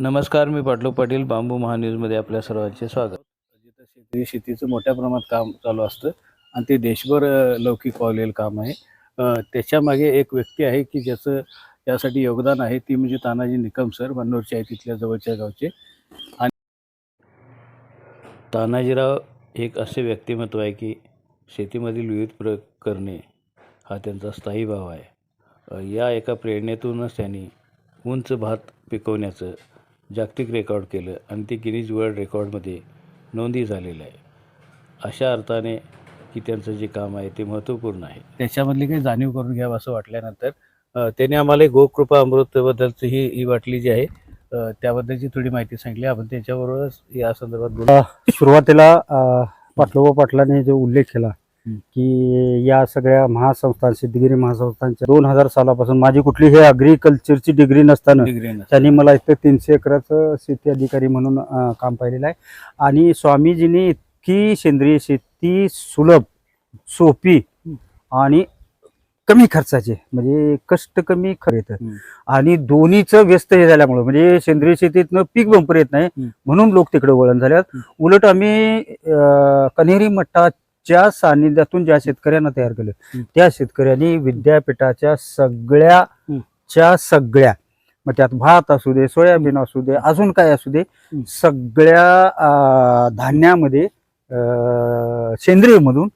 नमस्कार मी पाटलो पाटील बांबू महान्यूजमध्ये आपल्या सर्वांचे स्वागत. जिथं सेंद्रिय शेतीचं मोठ्या प्रमाणात काम चालू असतं आणि ते देशभर लौकिक पावलेलं काम आहे. त्याच्यामागे एक व्यक्ती आहे की ज्याचं यासाठी योगदान आहे ती म्हणजे तानाजी निकम सर बन्नूरच्या आहे तिथल्या जवळच्या गावचे. आणि तानाजीराव एक असे व्यक्तिमत्व आहे की शेतीमधील विविध प्रयोग करणे हा त्यांचा स्थायी भाव आहे. या एका प्रेरणेतूनच त्यांनी उंच भात पिकवण्याचं जागतिक रेकॉर्ड केलं आणि ते गिनीज वर्ल्ड रेकॉर्डमध्ये नोंदी झालेलं आहे. अशा अर्थाने की त्यांचं जे काम आहे ते महत्त्वपूर्ण आहे. त्याच्यामधली काही जाणीव करून घ्यावं असं वाटल्यानंतर त्याने आम्हाला गोकृपा अमृतबद्दलची ही ही बाटली जी आहे त्याबद्दलची थोडी माहिती सांगली आपण त्याच्याबरोबरच या संदर्भात बोलू. सुरुवातीला पाटलोबा पाटलाने जो उल्लेख केला. की या सगळ्या महासंस्थान सिद्धगिरी महासंस्थांच्या दोन हजार सालापासून माझी कुठली हे अग्रिकल्चरची डिग्री नसताना. त्यांनी मला इथं तीनशे एकराचं शेती अधिकारी म्हणून काम पाहिलेलं आहे आणि स्वामीजींनी इतकी सेंद्रिय शेती सुलभ सोपी आणि कमी खर्चाचे म्हणजे कष्ट कमी खर येतं हं. आणि दोन्हीचं व्यस्त हे झाल्यामुळं म्हणजे सेंद्रिय शेतीतनं पीक बंपर येत नाही. म्हणून लोक तिकडे वळण झाल्यात. उलट आम्ही कन्हेरी मठाच्या सानिध्यातून ज्या शेतकऱ्यांना तयार केलं. त्या शेतकऱ्यांनी विद्यापीठाच्या सगळ्या. च्या सगळ्या मग त्यात भात असू दे सोयाबीन असू दे अजून काय असू दे. सगळ्या धान्यामध्ये सेंद्रिय मधून.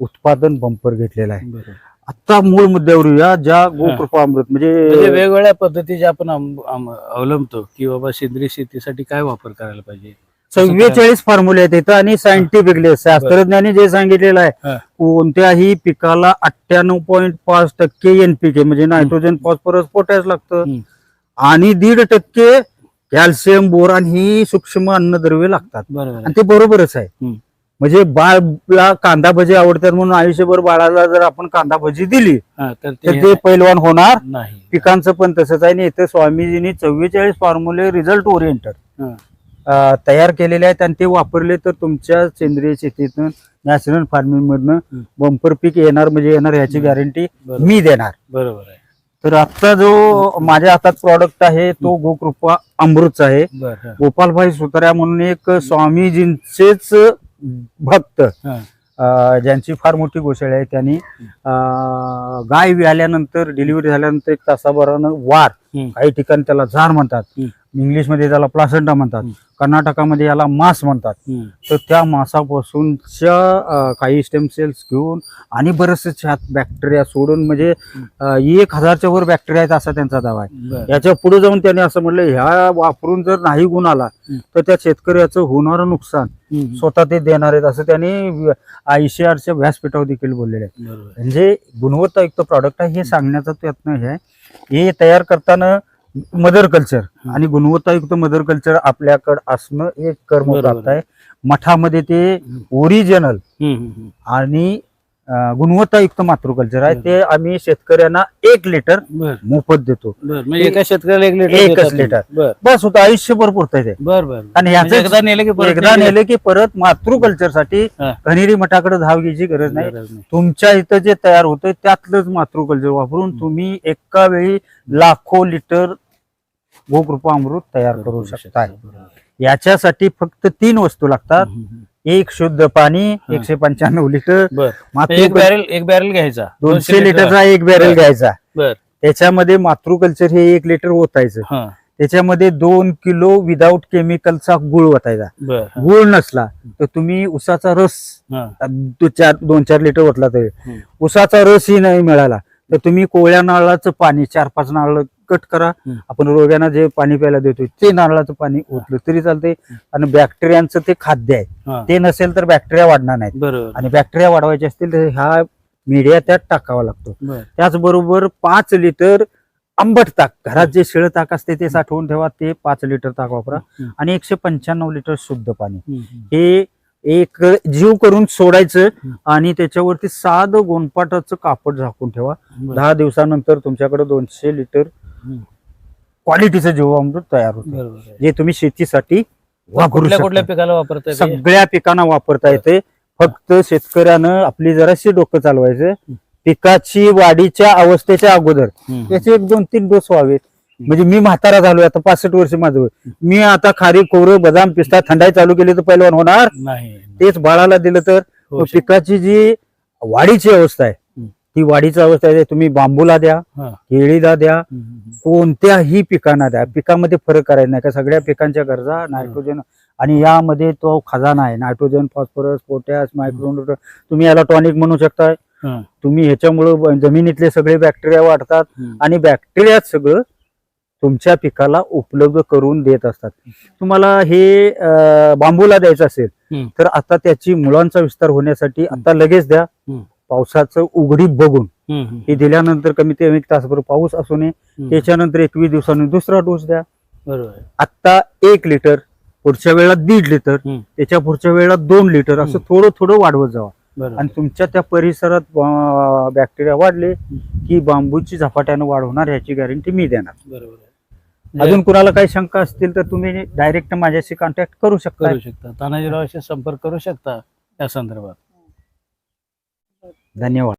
उत्पादन बंपर घेतलेलं आहे. आता मूळ मुद्द्यावर येऊया ज्या गोकृपा अमृत म्हणजे म्हणजे वेगवेगळ्या पद्धतीचे आपण अवलंबतो की बाबा सेंद्रिय शेतीसाठी काय वापर करायला पाहिजे चव्वेचाळीस फॉर्म्युले आहेत इथं आणि सायंटिफिकली शास्त्रज्ञांनी जे सांगितलेलं आहे. कोणत्याही पिकाला अठ्ठ्याण्णव पॉईंट पाच टक्के एनपीके म्हणजे नायट्रोजन फॉस्फरस पोटॅश लागतं. आणि दीड टक्के कॅल्शियम बोरान ही सूक्ष्म अन्नद्रव्ये लागतात. आणि ते बरोबरच आहे. म्हणजे बाळला कांदा भजी आवडतात म्हणून आयुष्यभर बाळाला जर आपण कांदा भजी दिली तर ते पैलवान होणार नाही. पिकांचं पण तसंच आहे. आणि इथं स्वामीजींनी चव्वेचाळीस फॉर्म्युले रिझल्ट ओरिएंटेड तयार केलेले आहेत आणि ते वापरले तर तुमच्या सेंद्रिय शेतीतून नॅचरल फार्मिंग मधनं. बंपर पीक येणार म्हणजे येणार ह्याची हम्म. गॅरंटी मी देणार बरोबर आहे तर आता जो माझ्या हातात प्रॉडक्ट आहे तो गोकृपा अमृतचा आहे. गोपालभाई सुतार्या म्हणून एक स्वामीजींचेच भक्त हा. ज्यांची फार मोठी गोष्ट आहे त्यांनी गाय व्याल्यानंतर डिलिव्हरी झाल्यानंतर एक तासाभरानं वार. काही ठिकाणी त्याला झार म्हणतात हम्म. इंग्लिशमध्ये त्याला प्लासेंटा म्हणतात. कर्नाटकामध्ये याला मांस म्हणतात. तर त्या मांसापासूनच्या काही स्टेम सेल्स घेऊन आणि बरेचसे बॅक्टेरिया सोडून म्हणजे एक हजारच्या वर बॅक्टेरिया आहेत असा त्यांचा दावा आहे. याच्यापुढे जाऊन त्यांनी असं म्हणलं ह्या वापरून जर नाही गुण आला. तर त्या शेतकऱ्याचं होणारं नुकसान. स्वतः ते देणार आहेत असं त्यांनी आयसीआरच्या व्यासपीठावर देखील बोललेले आहे. म्हणजे गुणवत्तायुक्त प्रॉडक्ट आहे हे सांगण्याचा प्रयत्न हे आहे हे तयार करताना मदर कल्चर आणि गुणवत्तायुक्त मदर कल्चर आपल्याकडे असणं हे कर्म प्राप्त आहे मठामध्ये ते. ओरिजिनल. आणि गुणवत्तायुक्त मातृकल्चर आहे. ते आम्ही शेतकऱ्यांना एक लिटर मोफत देतो. एका शेतकऱ्याला एक लिटर एकच. लिटर. बस होतं. आयुष्यभर पुरतंय ते. आणि म्हणजे एकदा नेलं की परत मातृकल्चरसाठी. कन्हेरी मठाकडे धाव घ्यायची गरज नाही. तुमच्या इथं जे तयार होतं त्यातलंच मातृकल्चर वापरून. तुम्ही एका वेळी लाखो लिटर गोकृपा अमृत तयार करू आहे. याच्यासाठी फक्त तीन वस्तू लागतात. एक शुद्ध पाणी. एकशे पंच्याण्णव लिटर बर. एक बॅरेल एक बॅरेल घ्यायचा. दोनशे लिटरचा एक बॅरल बर. घ्यायचा. बर. त्याच्यामध्ये मातृकल्चर हे एक लिटर ओतायचं. हा. त्याच्यामध्ये दोन किलो विदाऊट केमिकलचा गुळ ओतायचा. गुळ नसला तर तुम्ही उसाचा रस. दो- चार दोन चार लिटर ओतला तरी. उसाचा रसही नाही मिळाला. तर तुम्ही कोवळ्या नारळाचं पाणी चार पाच नारळ कट करा. आपण रोग्यांना जे पाणी प्यायला देतो ते नारळाचं पाणी ओतलं तरी चालतंय आणि बॅक्टेरियांचं ते खाद्य आहे. ते नसेल तर बॅक्टेरिया वाढणार नाहीत आणि बॅक्टेरिया वाढवायचे असतील तर हा मीडिया त्यात टाकावा लागतो बर त्याचबरोबर पाच लिटर आंबट ताक घरात जे शिळ ताक असते ते साठवून ठेवा ते पाच लिटर ताक वापरा. आणि एकशे पंच्याण्णव लिटर शुद्ध पाणी. हे एक जीव करून सोडायचं. आणि त्याच्यावरती साधं गोनपाटाचं कापड झाकून ठेवा. दहा दिवसानंतर तुमच्याकडे दोनशे लिटर. क्वालिटीचं जीवामृत तयार होतं बरोबर आहे. जे तुम्ही शेतीसाठी वापरू कुठल्या कुठल्या शकता पिकाला वापरता येते? सगळ्या पिकांना वापरता येते फक्त शेतकऱ्यानं आपली जराशी डोकं चालवायचं पिकाची वाढीच्या अवस्थेच्या अगोदर हम्म. त्याचे एक दोन तीन डोस व्हावेत म्हणजे मी म्हातारा झालोय आता पासष्ट वर्ष माझं वय. मी आता खारी कोरं बदाम पिस्ता थंडाई चालू केली तर पहिलवान होणार नाही तेच बाळाला दिलं तर होऊ शकतं. पिकाची जी वाढीची अवस्था आहे. ती वाढीची अवस्था आहे तुम्ही बांबूला द्या. केळीला द्या कोणत्याही पिकांना द्या पिकामध्ये फरक करायचा नाही का सगळ्या पिकांच्या गरजा नायट्रोजन आणि यामध्ये तो खजाना आहे नायट्रोजन फॉस्फरस पोटॅश मायक्रोन तुम्ही याला टॉनिक म्हणू शकता हा. तुम्ही ह्याच्यामुळं जमिनीतले सगळे बॅक्टेरिया वाढतात. आणि बॅक्टेरियाच सगळं तुमच्या पिकाला उपलब्ध करून देत असतात तुम्हाला हे बांबूला द्यायचं असेल. तर आता त्याची मुळांचा विस्तार होण्यासाठी आता लगेच द्या. पावसाचं उघडीप बघून. हे दिल्यानंतर कमी ते एक तासभर पाऊस असू नये. त्याच्यानंतर एकवीस दिवसांनी दुसरा डोस द्या बरोबर. आत्ता एक लिटर पुढच्या वेळेला दीड लिटर. त्याच्या पुढच्या वेळेला दोन लिटर असं. थोडं थोडं वाढवत जावा आणि तुमच्या त्या परिसरात बॅक्टेरिया वाढले की बांबूची झपाट्यानं वाढ होणार याची गॅरंटी मी देणार बरोबर. अजून कुणाला काही शंका असतील तर तुम्ही डायरेक्ट माझ्याशी कॉन्टॅक्ट करू शकता करू शकता तानाजीरावाशी संपर्क करू शकता या संदर्भात धन्यवाद